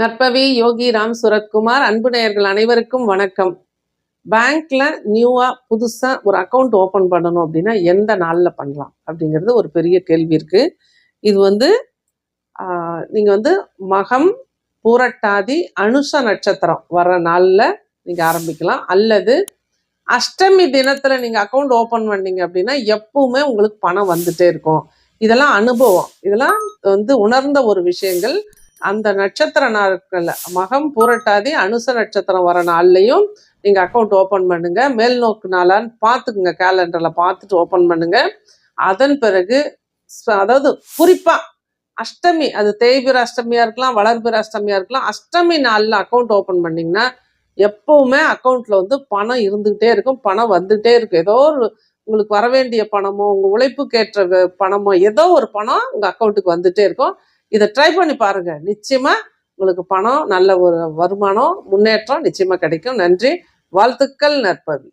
நற்பவி யோகி ராம் சுரத்குமார் அன்பு நேயர்கள் அனைவருக்கும் வணக்கம். பேங்க்ல நியூவா புதுசா ஒரு அக்கௌண்ட் ஓபன் பண்ணணும் அப்படின்னா எந்த நாள்ல பண்ணலாம் அப்படிங்கிறது ஒரு பெரிய கேள்வி இருக்கு. இது வந்து நீங்க வந்து மகம் பூரட்டாதி அனுஷ நட்சத்திரம் வர நாள்ல நீங்க ஆரம்பிக்கலாம். அல்லது அஷ்டமி தினத்துல நீங்க அக்கௌண்ட் ஓபன் பண்ணீங்க அப்படின்னா எப்பவுமே உங்களுக்கு பணம் வந்துட்டே இருக்கும். இதெல்லாம் அனுபவம். இதெல்லாம் வந்து உணர்ந்த ஒரு விஷயங்கள். அந்த நட்சத்திர நாட்கள்ல மகம் பூரட்டாதி அனுச நட்சத்திரம் வர நாள்லையும் நீங்க அக்கௌண்ட் ஓபன் பண்ணுங்க. மேல் நோக்கு நாளான்னு பார்த்துக்குங்க கேலண்டர்ல பார்த்துட்டு ஓபன் பண்ணுங்க. அதன் பிறகு அதாவது குறிப்பா அஷ்டமி அது தேய்பிர அஷ்டமியா இருக்கலாம் வளர்பிற அஷ்டமியா இருக்கலாம் அஷ்டமி நாளில் அக்கௌண்ட் ஓபன் பண்ணீங்கன்னா எப்பவுமே அக்கௌண்ட்டில் வந்து பணம் இருந்துகிட்டே இருக்கும் பணம் வந்துகிட்டே இருக்கும். ஏதோ ஒரு உங்களுக்கு வர வேண்டிய பணமோ உங்க உழைப்புக்கேற்ற பணமோ ஏதோ ஒரு பணம் உங்க அக்கௌண்ட்டுக்கு வந்துட்டே இருக்கும். இதை ட்ரை பண்ணி பாருங்க. நிச்சயமா உங்களுக்கு பணம் நல்ல ஒரு வருமானம் முன்னேற்றம் நிச்சயமா கிடைக்கும். நன்றி. வாழ்த்துக்கள் நற்பவி.